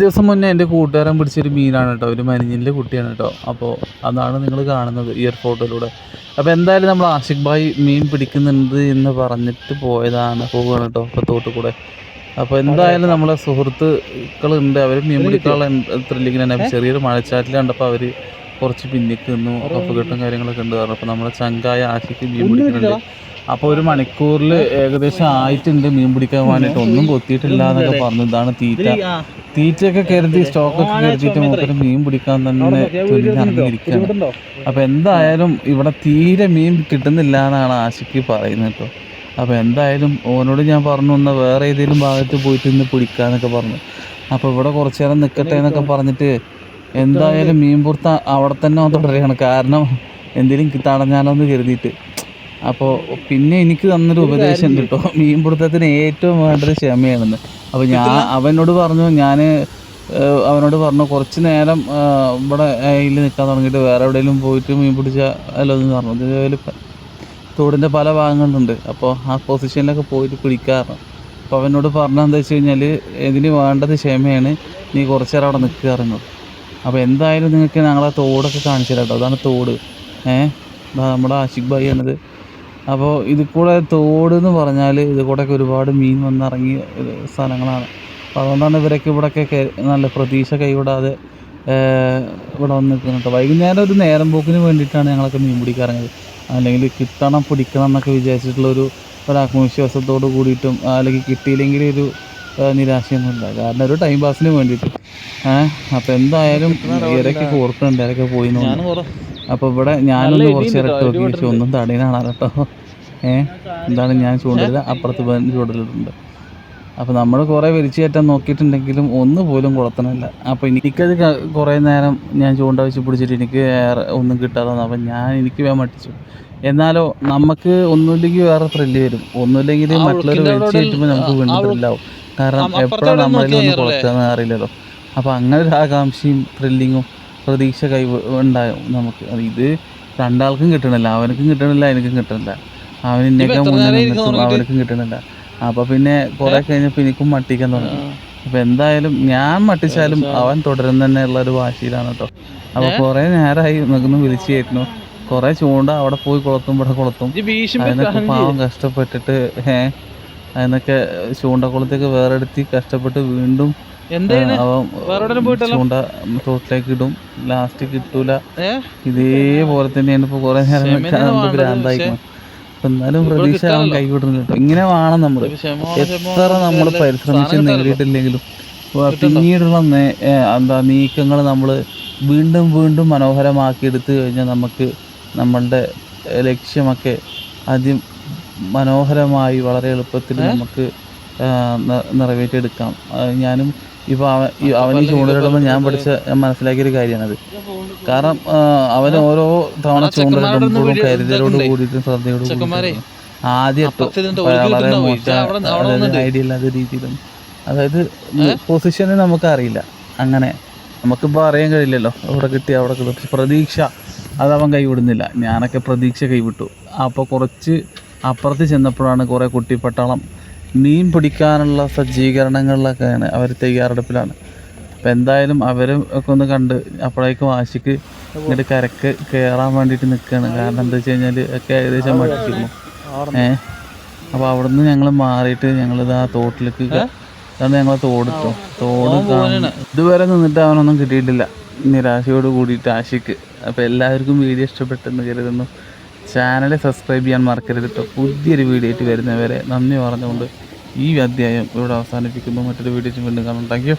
ദിവസം മുന്നേ എന്റെ കൂട്ടുകാരൻ പിടിച്ചൊരു മീനാണ് കേട്ടോ. ഒരു മരിഞ്ഞിന്റെ കുട്ടിയാണ് കേട്ടോ. അപ്പോൾ അതാണ് നിങ്ങൾ കാണുന്നത് ഇയർ ഫോട്ടോയിലൂടെ. അപ്പോൾ എന്തായാലും നമ്മൾ ആഷിഖ് ഭായ് മീൻ പിടിക്കുന്നുണ്ട് എന്ന് പറഞ്ഞിട്ട് പോയതാണ്. പോവുകയാണ് കേട്ടോ ഇപ്പോൾ തോട്ടുകൂടെ. അപ്പോൾ എന്തായാലും നമ്മളെ സുഹൃത്തുക്കളുണ്ട്. അവർ മീൻ പിടിക്കാനുള്ള ത്രില്ലിങ്ങിന് ചെറിയൊരു മഴച്ചാറ്റിൽ കണ്ടപ്പോൾ അവർ കുറച്ച് പിന്നിക്ക് നിന്നു കാര്യങ്ങളൊക്കെ ഉണ്ട് പറഞ്ഞു. അപ്പോൾ നമ്മുടെ ചങ്കായ ആശയ്ക്ക് മീൻ പിടിക്കുന്നുണ്ട്. അപ്പോൾ ഒരു മണിക്കൂറിൽ ഏകദേശം ആയിട്ടുണ്ട് മീൻ പിടിക്കാൻ വേണ്ടിയിട്ട്. ഒന്നും കൊത്തിയിട്ടില്ല എന്നൊക്കെ പറഞ്ഞു. ഇതാണ് തീറ്റ. തീറ്റയൊക്കെ കരുതി സ്റ്റോക്കൊക്കെ കരുതിയിട്ട് മൂപ്പര് മീൻ പിടിക്കാൻ തന്നെ തുനിഞ്ഞിറങ്ങിയിരിക്കുകയാണ് അപ്പോൾ എന്തായാലും ഇവിടെ തീരെ മീൻ കിട്ടുന്നില്ല എന്നാണ് ആശയ്ക്ക് പറയുന്നത് കേട്ടോ. അപ്പോൾ എന്തായാലും ഓനോട് ഞാൻ പറഞ്ഞു എന്നാൽ വേറെ ഏതെങ്കിലും ഭാഗത്ത് പോയിട്ട് ഇന്ന് പിടിക്കാന്നൊക്കെ പറഞ്ഞു. അപ്പോൾ ഇവിടെ കുറച്ച് നേരം നിൽക്കട്ടെ എന്നൊക്കെ പറഞ്ഞിട്ട് എന്തായാലും മീൻ പുറത്ത് അവിടെ തന്നെ ഒന്ന് തുടരുകയാണ്. കാരണം എന്തെങ്കിലും തടഞ്ഞാലോ എന്ന് കരുതിയിട്ട്. അപ്പോൾ പിന്നെ എനിക്ക് തന്നൊരു ഉപദേശം കിട്ടും മീൻപിടുത്തത്തിന് മീൻ പിടുത്തത്തിന് ഏറ്റവും വേണ്ടത് ക്ഷമയാണെന്ന്. അപ്പോൾ ഞാൻ അവനോട് പറഞ്ഞു ഞാൻ അവനോട് പറഞ്ഞു കുറച്ച് നേരം ഇവിടെ അതിൽ നിൽക്കാൻ തുടങ്ങിയിട്ട് വേറെ എവിടെയെങ്കിലും പോയിട്ട് മീൻ പിടിച്ചാലോ അല്ലോ എന്ന് പറഞ്ഞു. ഇതേപോലെ തോടിന്റെ പല ഭാഗങ്ങളുണ്ട്. അപ്പോൾ ആ പൊസിഷനിലൊക്കെ പോയിട്ട് പിടിക്കാറ് അപ്പോൾ അവനോട് പറഞ്ഞത് എന്താ വെച്ച് കഴിഞ്ഞാൽ ഇതിന് വേണ്ടത് ക്ഷമയാണ്. നീ കുറച്ചേരം അവിടെ നിൽക്കാറുണ്ട് അപ്പോൾ എന്തായാലും നിങ്ങൾക്ക് ഞങ്ങളെ തോടൊക്കെ കാണിച്ചു തരാം കേട്ടോ അതാണ് തോട്. ഏഹ് നമ്മുടെ ആഷിഖ് ഭായി ആണിത് അപ്പോൾ ഇത് കൂടെ തോട് എന്ന് പറഞ്ഞാൽ ഇത് കൂടെയൊക്കെ ഒരുപാട് മീൻ വന്നിറങ്ങിയ സ്ഥലങ്ങളാണ്. അപ്പോൾ അതുകൊണ്ടാണ് ഇവരൊക്കെ ഇവിടെയൊക്കെ നല്ല പ്രതീക്ഷ കൈവിടാതെ ഇവിടെ വന്ന് നിൽക്കുന്നത് കേട്ടോ വൈകുന്നേരം ഒരു നേരം പോക്കിന് വേണ്ടിയിട്ടാണ് ഞങ്ങളൊക്കെ മീൻ പിടിക്കാറുള്ളത് അല്ലെങ്കിൽ കിട്ടണം പിടിക്കണം എന്നൊക്കെ വിചാരിച്ചിട്ടുള്ളൊരു ഒരു ആത്മവിശ്വാസത്തോട് കൂടിയിട്ടും അല്ലെങ്കിൽ കിട്ടിയില്ലെങ്കിൽ ഒരു നിരാശയൊന്നും കാരണം ഒരു ടൈം പാസിന് വേണ്ടിയിട്ട്. ഏഹ് അപ്പോൾ എന്തായാലും ഇരക്ക് കോർക്കുന്നുണ്ട് ഇരക്ക് പോയി അപ്പൊ ഇവിടെ ഞാനൊന്ന് കുറച്ച് ഇരക്ക് നോക്കി ഒന്നും തടീനാണ് കേട്ടോ. ഏ? എന്താണ് ഞാൻ ചൂണ്ടലില്ല അപ്പുറത്ത് പോയി ചൂണ്ടലിട്ടുണ്ട് അപ്പോൾ നമ്മൾ കുറേ വലിച്ചു കയറ്റാൻ നോക്കിയിട്ടുണ്ടെങ്കിലും ഒന്ന് പോലും കുളത്തണില്ല. അപ്പോൾ എനിക്കത് കുറേ നേരം ഞാൻ ചൂണ്ട വെച്ച് പിടിച്ചിട്ട് എനിക്ക് ഒന്നും കിട്ടാതെ വന്നു. അപ്പോൾ ഞാൻ എനിക്ക് വേഗം മട്ടിച്ചു എന്നാലോ നമുക്ക് ഒന്നുമില്ലെങ്കിൽ വേറെ ത്രില്ല് വരും. ഒന്നുമില്ലെങ്കിൽ മറ്റുള്ളവർ വലിച്ചു കയറ്റുമ്പോൾ നമുക്ക് വീണ്ടും ത്രില്ലാവും കാരണം എപ്പോഴാണ് നമ്മളിൽ ഒന്ന് കുളത്താന്ന് അറിയില്ലല്ലോ. അപ്പോൾ അങ്ങനെ ഒരു ആകാംക്ഷയും ത്രില്ലിങ്ങും പ്രതീക്ഷ കൈ ഉണ്ടാകും നമുക്ക്. അത് ഇത് രണ്ടാൾക്കും കിട്ടണില്ല. അവനക്കും കിട്ടണില്ല എനിക്കും കിട്ടണില്ല. അവൻ നിന്നിട്ടും അവനക്കും കിട്ടണില്ല. അപ്പൊ പിന്നെ കുറെ കഴിഞ്ഞപ്പോ എനിക്കും മട്ടിക്കാൻ തുടങ്ങി. അപ്പൊ എന്തായാലും ഞാൻ മട്ടിച്ചാലും അവൻ തുടരുന്ന തന്നെ ഉള്ള ഒരു വാശിയിലാണ് കേട്ടോ അപ്പൊ കുറെ നേരമായി നിൽക്കുന്നു വിളിച്ചു കയറ്റുന്നു കുറെ ചൂണ്ട അവിടെ പോയി കൊളത്തും ഇവിടെ കൊളത്തും. അതിനൊക്കെ പാവം കഷ്ടപ്പെട്ടിട്ട് ഏഹ് അതിനൊക്കെ ചൂണ്ടക്കുളത്തേക്ക് വേറെ എടുത്തി കഷ്ടപ്പെട്ട് വീണ്ടും ചൂണ്ട തോട്ടിലേക്ക് ഇടും. ലാസ്റ്റ് കിട്ടൂല. ഇതേപോലെ തന്നെയാണ് ഇപ്പൊ കുറെ നേരം ഭ്രാന്തായി എന്നാലും പ്രതീക്ഷ കൈവിടുന്നു കേട്ടോ ഇങ്ങനെ വേണം നമ്മൾ എത്ര നമ്മൾ പരിശ്രമിച്ച് നേടിയിട്ടില്ലെങ്കിലും. പിന്നീടുള്ള എന്താ നീക്കങ്ങൾ നമ്മൾ വീണ്ടും വീണ്ടും മനോഹരമാക്കി എടുത്തു കഴിഞ്ഞാൽ നമുക്ക് നമ്മളുടെ ലക്ഷ്യമൊക്കെ അതി മനോഹരമായി വളരെ എളുപ്പത്തിൽ നമുക്ക് നിറവേറ്റിയെടുക്കാം. ഞാനും ഇപ്പോൾ അവൻ ഈ അവൻ ഈ ചൂണ്ടലിടുമ്പോൾ ഞാൻ പഠിച്ച ഞാൻ മനസ്സിലാക്കിയൊരു കാര്യമാണത് കാരണം അവന് അവൻ ഓരോ തവണ ചൂണ്ടലിടുമ്പോഴും കരുതലോട് കൂടിയിട്ടും ശ്രദ്ധയോട് കൂടിയിട്ടും ആദ്യം വളരെ മോശം ഐഡിയ ഇല്ലാത്ത രീതിയിലും. അതായത് പൊസിഷന് നമുക്കറിയില്ല. അങ്ങനെ. നമുക്കിപ്പോൾ അറിയാൻ കഴിയില്ലല്ലോ. അവിടെ കിട്ടി അവിടെ കിട്ടും. പ്രതീക്ഷ അതവൻ കൈവിടുന്നില്ല. ഞാനൊക്കെ പ്രതീക്ഷ കൈവിട്ടു. അപ്പോൾ കുറച്ച് അപ്പുറത്ത് ചെന്നപ്പോഴാണ് കുറേ കുട്ടിപ്പട്ടാളം മീൻ പിടിക്കാനുള്ള സജ്ജീകരണങ്ങളിലൊക്കെയാണ് അവർ തയ്യാറെടുപ്പിലാണ്. അപ്പം എന്തായാലും അവരും ഒക്കെ ഒന്ന് കണ്ട് അപ്പോഴേക്കും വാശിക്ക് ഇങ്ങോട്ട് കരക്ക് കയറാൻ വേണ്ടിയിട്ട് നിൽക്കുകയാണ് കാരണം എന്താ വെച്ച് കഴിഞ്ഞാൽ ഒക്കെ ഏകദേശം മടിച്ചിരുന്നു ഏഹ് അപ്പോൾ അവിടുന്ന് ഞങ്ങൾ മാറിയിട്ട് ഞങ്ങളിത് ആ തോട്ടിലേക്ക് അതാണ് ഞങ്ങൾ തോടിട്ടോ തോട് ഇതുവരെ നിന്നിട്ട് അവനൊന്നും കിട്ടിയിട്ടില്ല. നിരാശയോട് കൂടിയിട്ട് ആശിക്ക്. അപ്പോൾ എല്ലാവർക്കും വീഡിയോ ഇഷ്ടപ്പെട്ടെന്ന് കരുതുന്നു. ചാനൽ സബ്സ്ക്രൈബ് ചെയ്യാൻ മറക്കരുത് കേട്ടോ പുതിയൊരു വീഡിയോ ആയിട്ട് വരുന്നവരെ നന്ദി പറഞ്ഞുകൊണ്ട് ഈ അധ്യായം ഇവിടെ അവസാനിപ്പിക്കുന്നു. മറ്റൊരു വീഡിയോ വീണ്ടും കാണാം. താങ്ക്